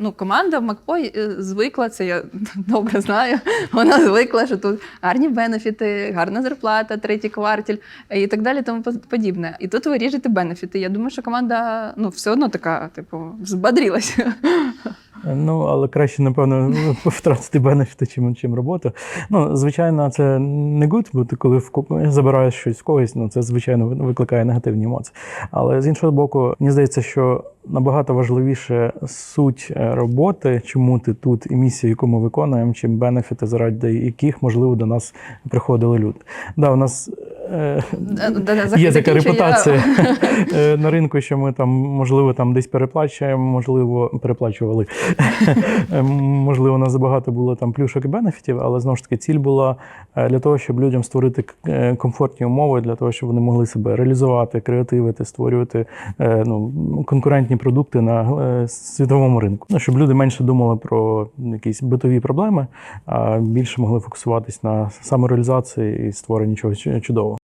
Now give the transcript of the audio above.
Ну, команда в Макпой е, звикла, це я добре знаю. Вона звикла, що тут гарні бенефіти, гарна зарплата, третій кварталь і так далі, тому по- подібне. І тут ви ріжете бенефіти. Я думаю, що команда ну, все одно така, типу, збадрілася. Ну, але краще, напевно, втратити бенефіти, чим, чим роботу. Ну, звичайно, це не гуд, бо ти коли забираєш щось в когось, ну це звичайно викликає негативні емоції. Але з іншого боку, мені здається, що набагато важливіше суть е, роботи, чому ти тут, і місія, яку ми виконуємо, чим бенефіти, заради яких, можливо, до нас приходили люди. Да, у нас Є така репутація е, на ринку, що ми там, можливо, там десь переплачуємо, можливо, переплачували. Е, Можливо, у нас забагато було там плюшок і бенефітів, але знову ж таки ціль була е, для того, щоб людям створити е, комфортні умови, для того, щоб вони могли себе реалізувати, креативити, створювати е, ну, конкурентні продукти на е, світовому ринку. Ну, щоб люди менше думали про якісь битові проблеми, а більше могли фокусуватись на самореалізації і створенні чогось чудового.